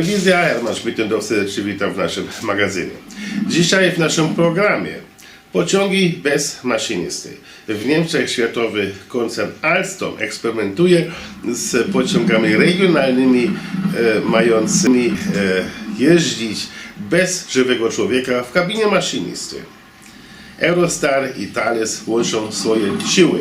Telewizja Herman Schmittendorf serdecznie witam w naszym magazynie. Dzisiaj w naszym programie pociągi bez maszynisty. W Niemczech światowy koncern Alstom eksperymentuje z pociągami regionalnymi e, mającymi e, jeździć bez żywego człowieka w kabinie maszynisty. Eurostar i Thales łączą swoje siły.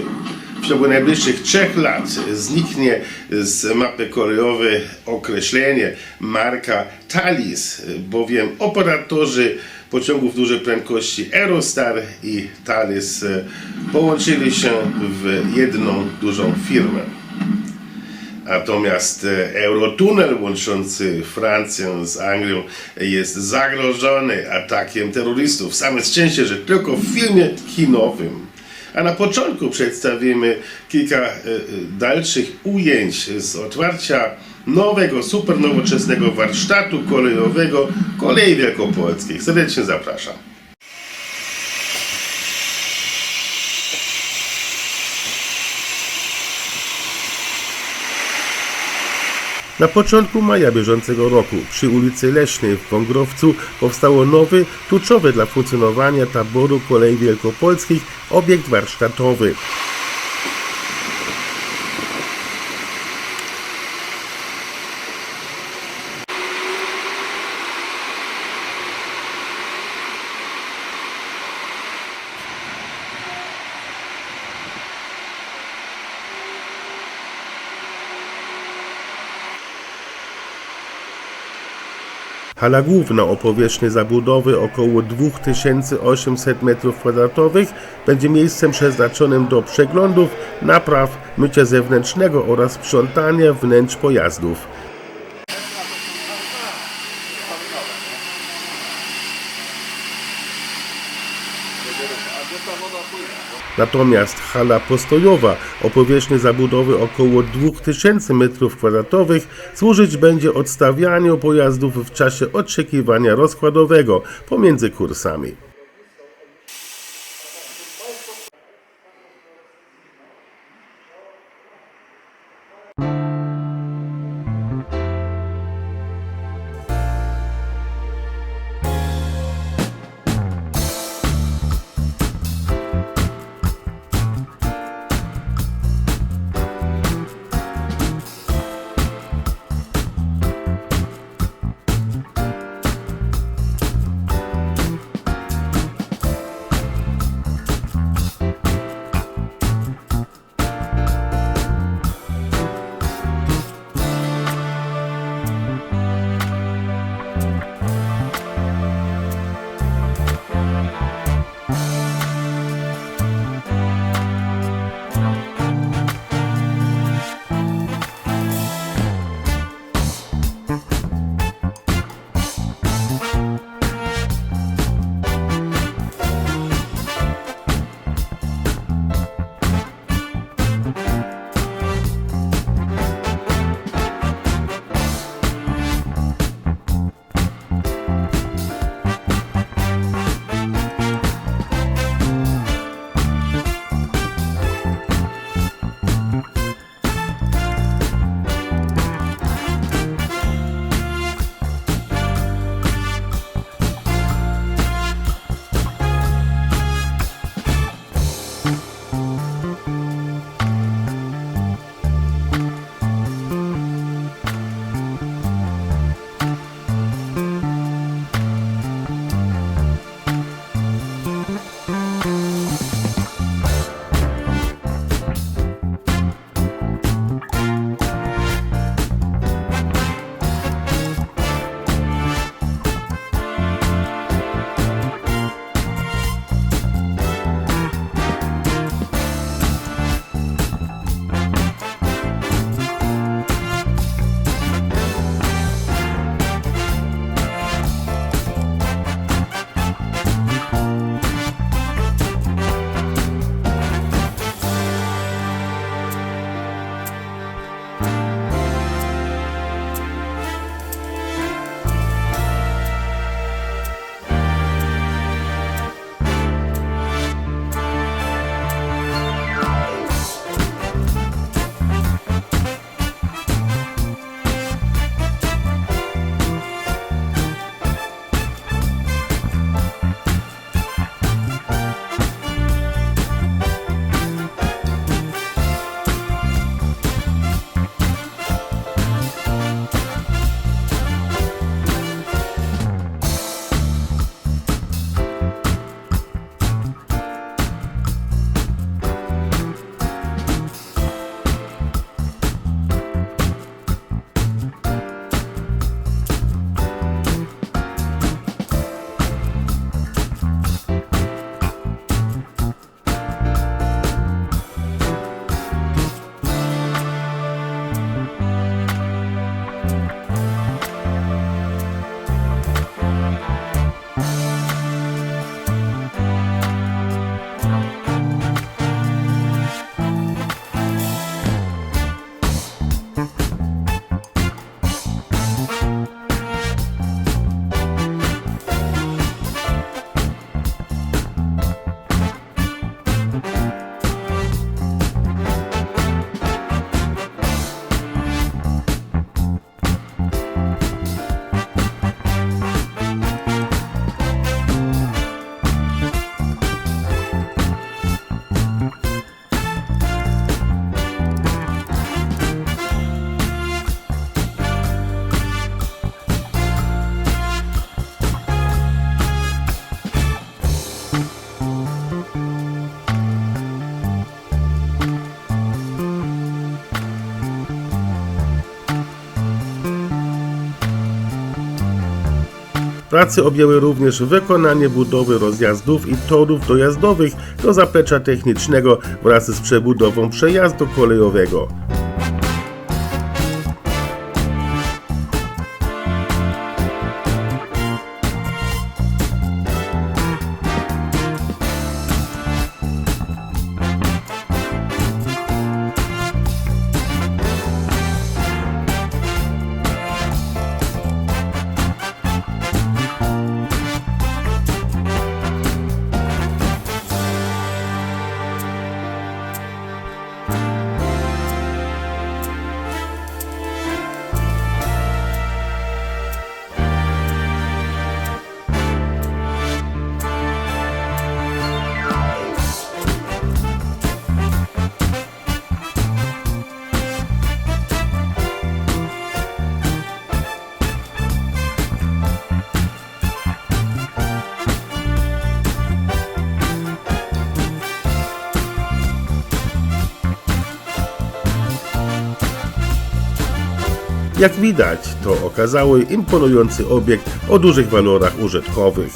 W ciągu najbliższych trzech lat zniknie z mapy kolejowej określenie marka Thalys, bowiem operatorzy pociągów dużej prędkości Eurostar i Thales połączyli się w jedną dużą firmę. Natomiast e, Eurotunel łączący Francję z Anglią jest zagrożony atakiem terrorystów. Same szczęście, że tylko w filmie kinowym. A na początku przedstawimy kilka e, e, dalszych ujęć z otwarcia nowego, super nowoczesnego warsztatu kolejowego Kolei Wielkopolskich. Serdecznie zapraszam. Na początku maja bieżącego roku przy ulicy Leśnej w Wągrowcu powstało nowy, kluczowy dla funkcjonowania taboru kolei wielkopolskich obiekt warsztatowy. Hala główna o powierzchni zabudowy około 2800 m2 będzie miejscem przeznaczonym do przeglądów, napraw, mycia zewnętrznego oraz sprzątania wnętrz pojazdów. Natomiast hala postojowa o powierzchni zabudowy około 2000 m2 służyć będzie odstawianiu pojazdów w czasie oczekiwania rozkładowego pomiędzy kursami. Prace objęły również wykonanie budowy rozjazdów i torów dojazdowych do zaplecza technicznego wraz z przebudową przejazdu kolejowego. Jak widać, to okazały imponujący obiekt o dużych walorach użytkowych.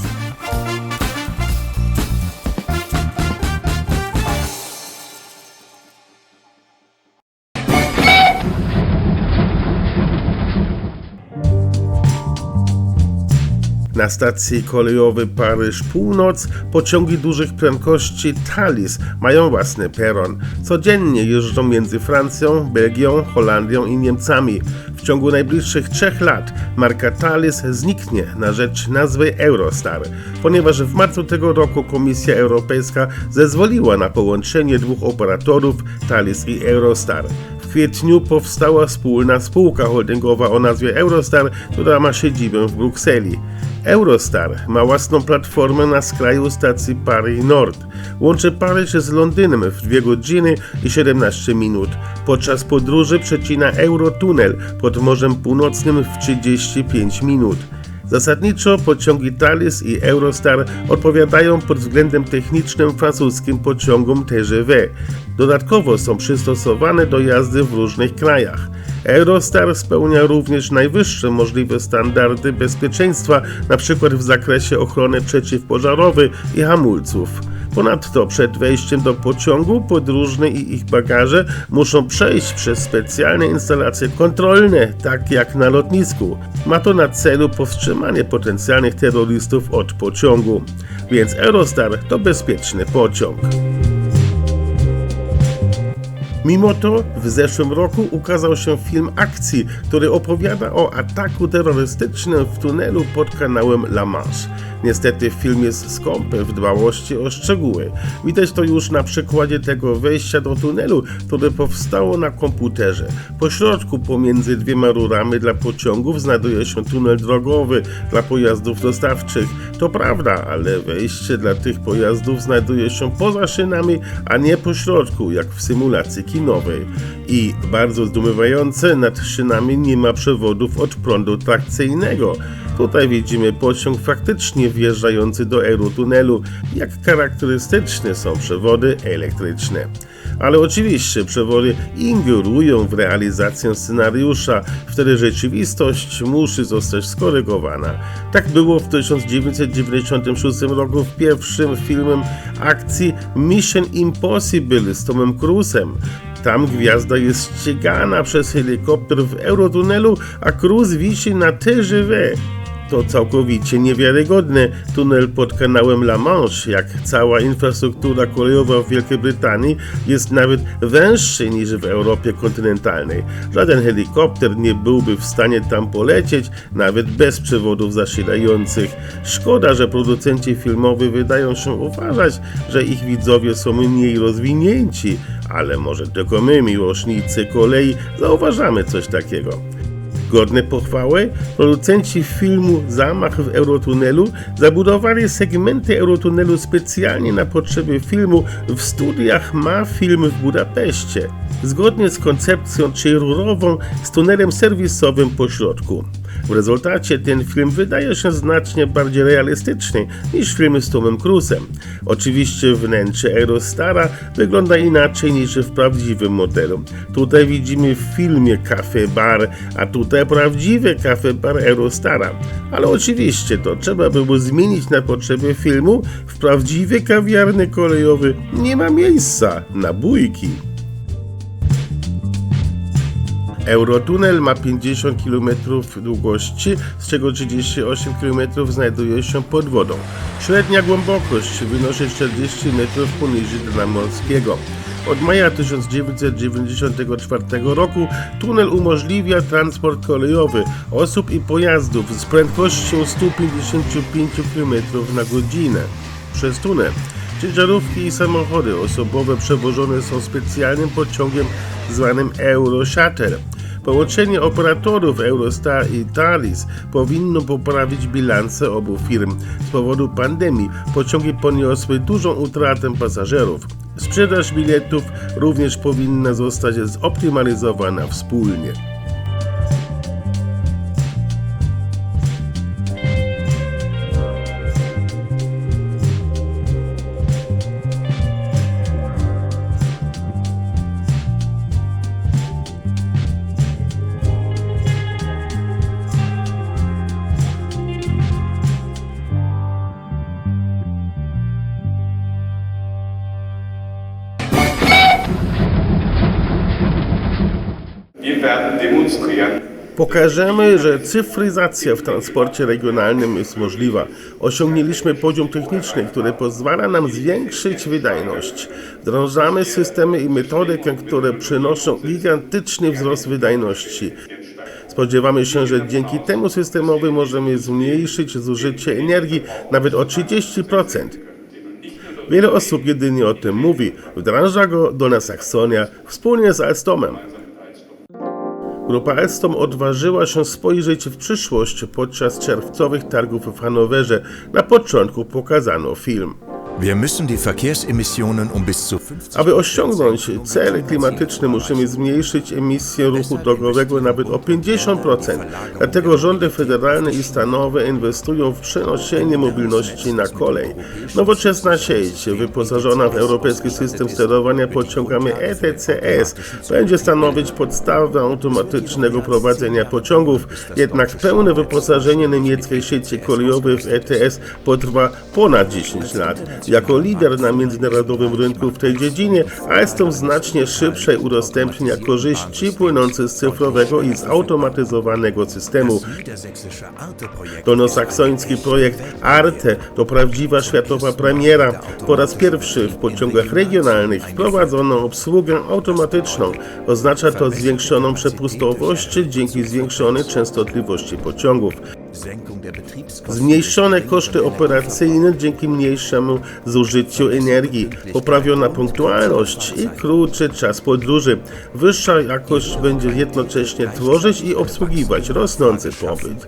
Na stacji kolejowej Paryż Północ pociągi dużych prędkości Thalys mają własny peron. Codziennie jeżdżą między Francją, Belgią, Holandią i Niemcami. W ciągu najbliższych trzech lat marka Thalys zniknie na rzecz nazwy Eurostar, ponieważ w marcu tego roku Komisja Europejska zezwoliła na połączenie dwóch operatorów Thalys i Eurostar. W kwietniu powstała wspólna spółka holdingowa o nazwie Eurostar, która ma siedzibę w Brukseli. Eurostar ma własną platformę na skraju stacji Paris Nord. Łączy Paryż z Londynem w 2 godziny i 17 minut. Podczas podróży przecina Eurotunnel pod Morzem Północnym w 35 minut. Zasadniczo pociągi Thalys i Eurostar odpowiadają pod względem technicznym francuskim pociągom TGV. Dodatkowo są przystosowane do jazdy w różnych krajach. Eurostar spełnia również najwyższe możliwe standardy bezpieczeństwa, np. w zakresie ochrony przeciwpożarowej i hamulców. Ponadto przed wejściem do pociągu podróżni i ich bagaże muszą przejść przez specjalne instalacje kontrolne, tak jak na lotnisku. Ma to na celu powstrzymanie potencjalnych terrorystów od pociągu. Więc Eurostar to bezpieczny pociąg. Mimo to w zeszłym roku ukazał się film akcji, który opowiada o ataku terrorystycznym w tunelu pod kanałem La Manche. Niestety film jest skąpy w dbałości o szczegóły. Widać to już na przykładzie tego wejścia do tunelu, które powstało na komputerze. Po środku pomiędzy dwiema rurami dla pociągów znajduje się tunel drogowy dla pojazdów dostawczych. To prawda, ale wejście dla tych pojazdów znajduje się poza szynami, a nie po środku, jak w symulacji kinowej. I bardzo zdumiewające, nad szynami nie ma przewodów od prądu trakcyjnego. Tutaj widzimy pociąg faktycznie wjeżdżający do Eurotunelu, jak charakterystyczne są przewody elektryczne. Ale oczywiście przewody ingerują w realizację scenariusza, wtedy rzeczywistość musi zostać skorygowana. Tak było w 1996 roku w pierwszym filmem akcji Mission Impossible z Tomem Cruise'em. Tam gwiazda jest ścigana przez helikopter w Eurotunelu, a Cruise wisi na TGV. To całkowicie niewiarygodne. Tunel pod kanałem La Manche, jak cała infrastruktura kolejowa w Wielkiej Brytanii, jest nawet węższy niż w Europie kontynentalnej. Żaden helikopter nie byłby w stanie tam polecieć, nawet bez przewodów zasilających. Szkoda, że producenci filmowi wydają się uważać, że ich widzowie są mniej rozwinięci, ale może tylko my, miłośnicy kolei, zauważamy coś takiego. Godne pochwały, producenci filmu Zamach w Eurotunelu zabudowali segmenty Eurotunelu specjalnie na potrzeby filmu w studiach Ma Film w Budapeszcie, zgodnie z koncepcją trzyrurową z tunelem serwisowym po środku. W rezultacie ten film wydaje się znacznie bardziej realistyczny niż filmy z Tomem Cruise'em. Oczywiście wnętrze Aerostara wygląda inaczej niż w prawdziwym modelu. Tutaj widzimy w filmie kafe bar, a tutaj prawdziwe kafe bar Aerostara. Ale oczywiście to trzeba było zmienić na potrzeby filmu. W prawdziwej kawiarny kolejowy nie ma miejsca na bójki. Eurotunel ma 50 km długości, z czego 38 km znajduje się pod wodą. Średnia głębokość wynosi 40 metrów poniżej dna morskiego. Od maja 1994 roku tunel umożliwia transport kolejowy osób i pojazdów z prędkością 155 km na godzinę. Przez tunel ciężarówki i samochody osobowe przewożone są specjalnym pociągiem zwanym Euroshutter. Połączenie operatorów Eurostar i Thalys powinno poprawić bilanse obu firm. Z powodu pandemii pociągi poniosły dużą utratę pasażerów. Sprzedaż biletów również powinna zostać zoptymalizowana wspólnie. Pokażemy, że cyfryzacja w transporcie regionalnym jest możliwa. Osiągnęliśmy poziom techniczny, który pozwala nam zwiększyć wydajność. Wdrożamy systemy i metodykę, które przynoszą gigantyczny wzrost wydajności. Spodziewamy się, że dzięki temu systemowi możemy zmniejszyć zużycie energii nawet o 30%. Wiele osób jedynie o tym mówi. Wdraża go Dolna Saksonia wspólnie z Alstomem. Grupa Alstom odważyła się spojrzeć w przyszłość podczas czerwcowych targów w Hanowerze. Na początku pokazano film. Um bis zu 50 Aby osiągnąć cel klimatyczny, musimy zmniejszyć emisję ruchu drogowego nawet o 50%. Dlatego rządy federalne i stanowe inwestują w przenoszenie mobilności na kolej. Nowoczesna sieć, wyposażona w europejski system sterowania pociągami ETCS, będzie stanowić podstawę automatycznego prowadzenia pociągów. Jednak pełne wyposażenie niemieckiej sieci kolejowej w ETS potrwa ponad 10 lat. Jako lider na międzynarodowym rynku w tej dziedzinie, Alstom znacznie szybciej udostępnia korzyści płynące z cyfrowego i zautomatyzowanego systemu. Dolnosaksoński projekt ARTE to prawdziwa światowa premiera. Po raz pierwszy w pociągach regionalnych wprowadzono obsługę automatyczną. Oznacza to zwiększoną przepustowość dzięki zwiększonej częstotliwości pociągów. Zmniejszone koszty operacyjne dzięki mniejszemu zużyciu energii, poprawiona punktualność i krótszy czas podróży. Wyższa jakość będzie jednocześnie tworzyć i obsługiwać rosnący popyt.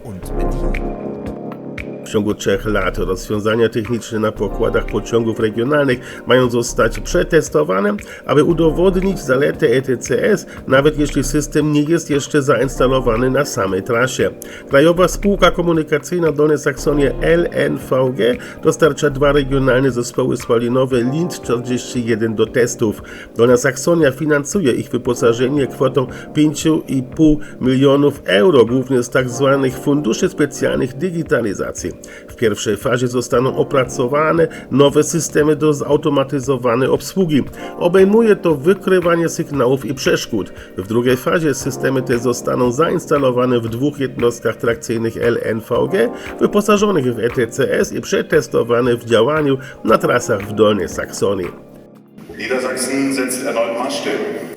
W ciągu trzech lat rozwiązania techniczne na pokładach pociągów regionalnych mają zostać przetestowane, aby udowodnić zaletę ETCS, nawet jeśli system nie jest jeszcze zainstalowany na samej trasie. Krajowa Spółka Komunikacyjna Dolne Saksonie LNVG dostarcza dwa regionalne zespoły spalinowe LINT 41 do testów. Dolna Saksonia finansuje ich wyposażenie kwotą 5,5 milionów euro, głównie z tzw. funduszy specjalnych digitalizacji. W pierwszej fazie zostaną opracowane nowe systemy do zautomatyzowanej obsługi. Obejmuje to wykrywanie sygnałów i przeszkód. W drugiej fazie systemy te zostaną zainstalowane w dwóch jednostkach trakcyjnych LNVG wyposażonych w ETCS i przetestowane w działaniu na trasach w Dolnej Saksonii.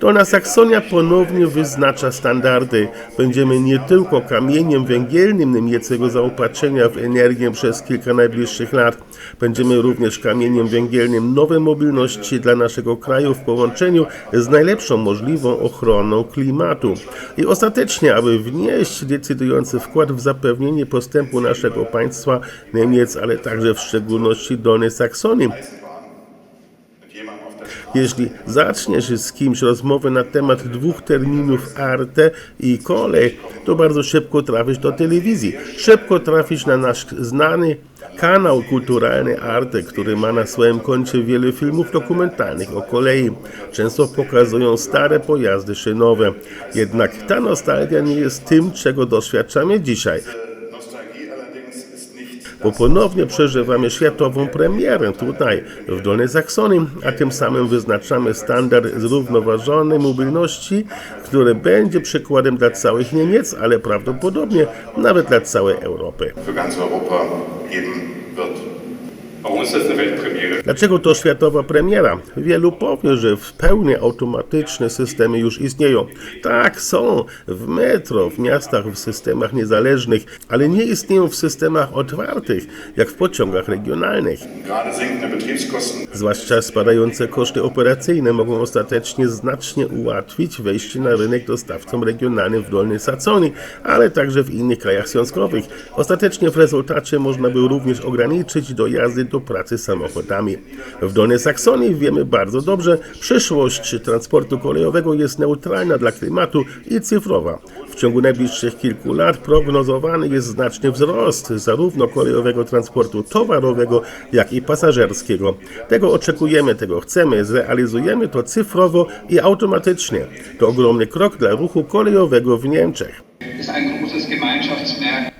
Dolna Saksonia ponownie wyznacza standardy. Będziemy nie tylko kamieniem węgielnym niemieckiego zaopatrzenia w energię przez kilka najbliższych lat. Będziemy również kamieniem węgielnym nowej mobilności dla naszego kraju w połączeniu z najlepszą możliwą ochroną klimatu. I ostatecznie, aby wnieść decydujący wkład w zapewnienie postępu naszego państwa, Niemiec, ale także w szczególności Dolnej Saksonii, Jeśli zaczniesz z kimś rozmowę na temat dwóch terminów arte i kolej, to bardzo szybko trafisz do telewizji. Szybko trafisz na nasz znany kanał kulturalny Arte, który ma na swoim koncie wiele filmów dokumentalnych o kolei. Często pokazują stare pojazdy szynowe. Jednak ta nostalgia nie jest tym, czego doświadczamy dzisiaj. Bo ponownie przeżywamy światową premierę tutaj, w Dolnej Saksonii, a tym samym wyznaczamy standard zrównoważonej mobilności, który będzie przykładem dla całych Niemiec, ale prawdopodobnie nawet dla całej Europy. für ganz Europa geben wird. Dlaczego to światowa premiera? Wielu powie, że w pełni automatyczne systemy już istnieją. Tak, są w metro, w miastach, w systemach niezależnych, ale nie istnieją w systemach otwartych, jak w pociągach regionalnych. Zwłaszcza spadające koszty operacyjne mogą ostatecznie znacznie ułatwić wejście na rynek dostawcom regionalnym w Dolnej Saksonii, ale także w innych krajach związkowych. Ostatecznie w rezultacie można by również ograniczyć dojazdy do pracy samochodami. W Dolnej Saksonii wiemy bardzo dobrze, przyszłość transportu kolejowego jest neutralna dla klimatu i cyfrowa. W ciągu najbliższych kilku lat prognozowany jest znaczny wzrost zarówno kolejowego transportu towarowego, jak i pasażerskiego. Tego oczekujemy, tego chcemy, zrealizujemy to cyfrowo i automatycznie. To ogromny krok dla ruchu kolejowego w Niemczech.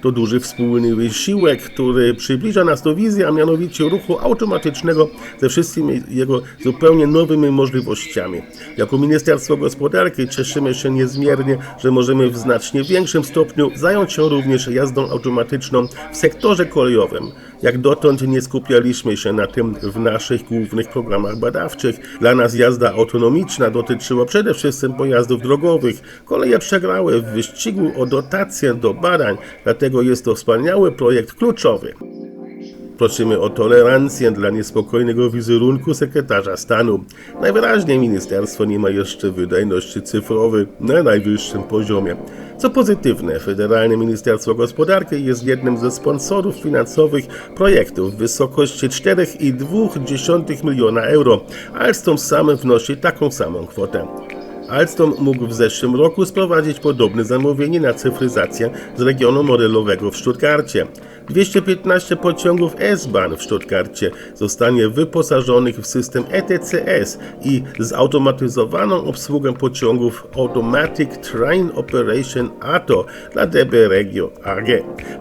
To duży wspólny wysiłek, który przybliża nas do wizji, a mianowicie ruchu automatycznego ze wszystkimi jego zupełnie nowymi możliwościami. Jako Ministerstwo Gospodarki cieszymy się niezmiernie, że możemy w znacznie większym stopniu zająć się również jazdą automatyczną w sektorze kolejowym. Jak dotąd nie skupialiśmy się na tym w naszych głównych programach badawczych. Dla nas jazda autonomiczna dotyczyła przede wszystkim pojazdów drogowych. Koleje przegrały w wyścigu o dotację do badań, dlatego jest to wspaniały projekt kluczowy. Prosimy o tolerancję dla niespokojnego wizerunku sekretarza stanu. Najwyraźniej ministerstwo nie ma jeszcze wydajności cyfrowej na najwyższym poziomie. Co pozytywne, Federalne Ministerstwo Gospodarki jest jednym ze sponsorów finansowych projektu w wysokości 4,2 miliona euro. Alstom sam wnosi taką samą kwotę. Alstom mógł w zeszłym roku sprowadzić podobne zamówienie na cyfryzację z regionu modelowego w Stuttgarcie. 215 pociągów S-Bahn w Stuttgarcie zostanie wyposażonych w system ETCS i zautomatyzowaną obsługę pociągów Automatic Train Operation ATO dla DB Regio AG.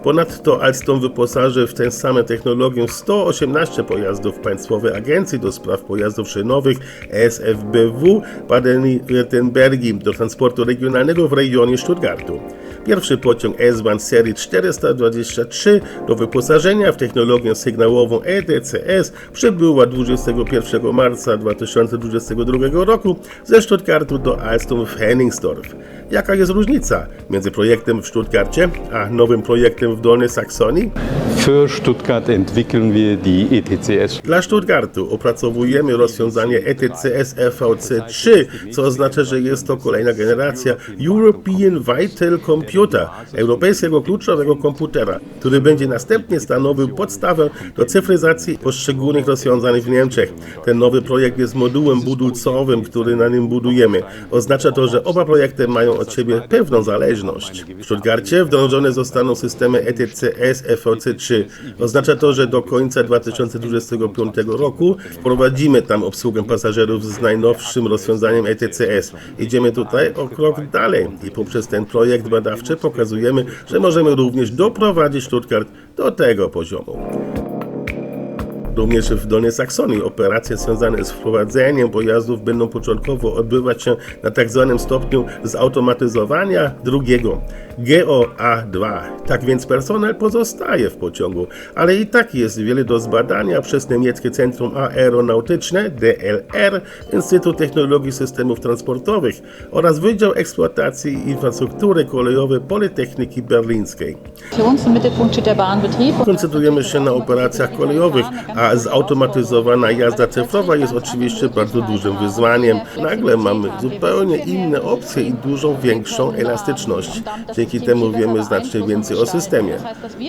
Ponadto Alstom wyposaży w tę samą technologię 118 pojazdów Państwowej Agencji do Spraw Pojazdów Szynowych SFBW Baden-Württembergi do transportu regionalnego w rejonie Stuttgartu. Pierwszy pociąg S-Bahn serii 423 do wyposażenia w technologię sygnałową ETCS przybyła 21 marca 2022 roku ze Stuttgartu do Alstom w Henningsdorf. Jaka jest różnica między projektem w Stuttgarcie a nowym projektem w Dolnej Saksonii? Für Stuttgart entwickeln wir die ETCS. Dla Stuttgartu opracowujemy rozwiązanie ETCS FVC3, co oznacza, że jest to kolejna generacja European Vital Computer, europejskiego kluczowego komputera, który będzie następnie stanowił podstawę do cyfryzacji poszczególnych rozwiązań w Niemczech. Ten nowy projekt jest modułem budulcowym, który na nim budujemy. Oznacza to, że oba projekty mają od siebie pewną zależność. W Stuttgarcie wdrożone zostaną systemy ETCS FVC3. Oznacza to, że do końca 2025 roku wprowadzimy tam obsługę pasażerów z najnowszym rozwiązaniem ETCS. Idziemy tutaj o krok dalej i poprzez ten projekt badawczy pokazujemy, że możemy również doprowadzić Stuttgart do tego poziomu. Również w Dolnej Saksonii operacje związane z wprowadzeniem pojazdów będą początkowo odbywać się na tzw. stopniu zautomatyzowania drugiego GOA2. Tak więc personel pozostaje w pociągu, ale i tak jest wiele do zbadania przez niemieckie Centrum Aeronautyczne DLR, Instytut Technologii Systemów Transportowych oraz Wydział Eksploatacji i Infrastruktury Kolejowej Politechniki Berlińskiej. Koncentrujemy się na operacjach kolejowych, a zautomatyzowana jazda cyfrowa jest oczywiście bardzo dużym wyzwaniem. Nagle mamy zupełnie inne opcje i dużo większą elastyczność. Dzięki temu wiemy znacznie więcej o systemie.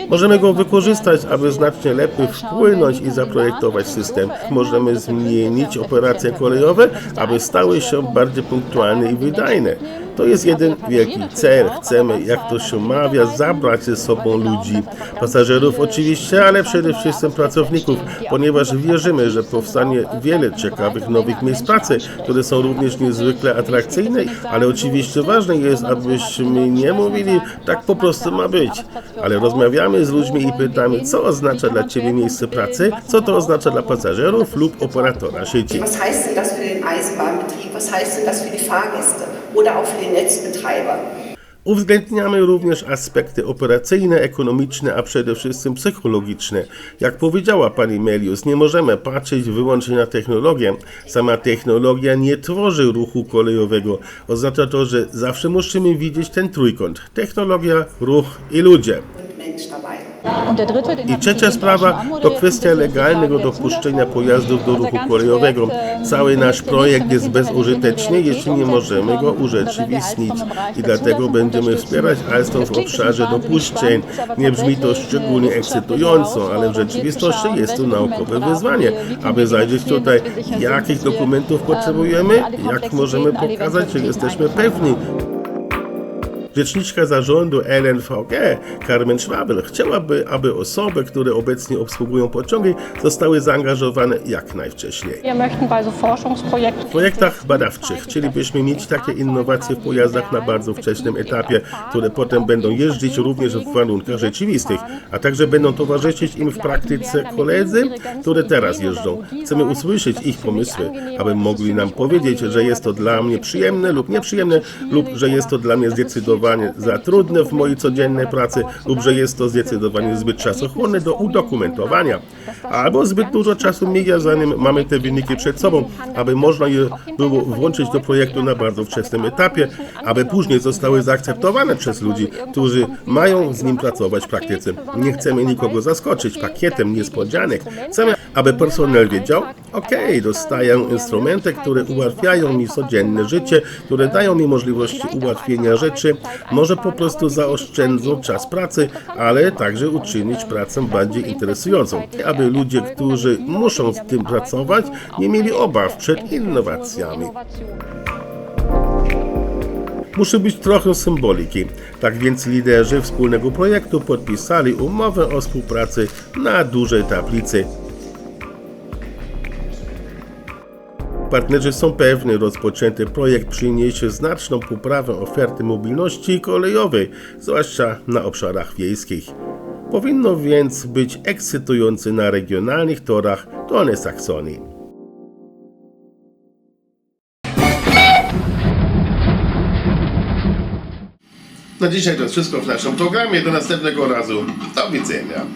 Możemy go wykorzystać, aby znacznie lepiej wpłynąć i zaprojektować system. Możemy zmienić operacje kolejowe, aby stały się bardziej punktualne i wydajne. To jest jeden wielki cel. Chcemy, jak to się mawia, zabrać ze sobą ludzi. Pasażerów oczywiście, ale przede wszystkim pracowników, ponieważ wierzymy, że powstanie wiele ciekawych nowych miejsc pracy, które są również niezwykle atrakcyjne, ale oczywiście ważne jest, abyśmy nie mówili, tak po prostu ma być, ale rozmawiamy z ludźmi i pytamy, co oznacza dla Ciebie miejsce pracy, co to oznacza dla pasażerów lub operatora sieci. Was heißt das für den Eisenbahnbetrieb? Was heißt das für die Fahrgäste oder auch für Netzbetreiber? Uwzględniamy również aspekty operacyjne, ekonomiczne, a przede wszystkim psychologiczne. Jak powiedziała pani Melius, nie możemy patrzeć wyłącznie na technologię. Sama technologia nie tworzy ruchu kolejowego. Oznacza to, że zawsze musimy widzieć ten trójkąt. Technologia, ruch i ludzie. Mensch dabei. I trzecia sprawa to kwestia legalnego dopuszczenia pojazdów do ruchu kolejowego. Cały nasz projekt jest bezużyteczny, jeśli nie możemy go urzeczywistnić. I dlatego będziemy wspierać Alstom w obszarze dopuszczeń. Nie brzmi to szczególnie ekscytująco, ale w rzeczywistości jest to naukowe wyzwanie, aby zajrzeć tutaj, jakich dokumentów potrzebujemy, jak możemy pokazać, że jesteśmy pewni, Rzeczniczka zarządu LNVG, Carmen Schwabel, chciałaby, aby osoby, które obecnie obsługują pociągi, zostały zaangażowane jak najwcześniej. W projektach badawczych chcielibyśmy mieć takie innowacje w pojazdach na bardzo wczesnym etapie, które potem będą jeździć również w warunkach rzeczywistych, a także będą towarzyszyć im w praktyce koledzy, które teraz jeżdżą. Chcemy usłyszeć ich pomysły, aby mogli nam powiedzieć, że jest to dla mnie przyjemne lub nieprzyjemne, lub że jest to dla mnie zdecydowanie za trudne w mojej codziennej pracy, lub że jest to zdecydowanie zbyt czasochłonne do udokumentowania, albo zbyt dużo czasu mija, zanim mamy te wyniki przed sobą, aby można je było włączyć do projektu na bardzo wczesnym etapie, aby później zostały zaakceptowane przez ludzi, którzy mają z nim pracować w praktyce. Nie chcemy nikogo zaskoczyć pakietem niespodzianek. Chcemy, aby personel wiedział, ok, dostaję instrumenty, które ułatwiają mi codzienne życie, które dają mi możliwości ułatwienia rzeczy, może po prostu zaoszczędzą czas pracy, ale także uczynić pracę bardziej interesującą, aby ludzie, którzy muszą z tym pracować, nie mieli obaw przed innowacjami. Musi być trochę symboliki. Tak więc liderzy wspólnego projektu podpisali umowę o współpracy na dużej tablicy. Partnerzy są pewni, rozpoczęty projekt przyniesie znaczną poprawę oferty mobilności kolejowej, zwłaszcza na obszarach wiejskich. Powinno więc być ekscytujący na regionalnych torach Dolnej Saksonii. Na dzisiaj to wszystko w naszym programie. Do następnego razu. Do widzenia.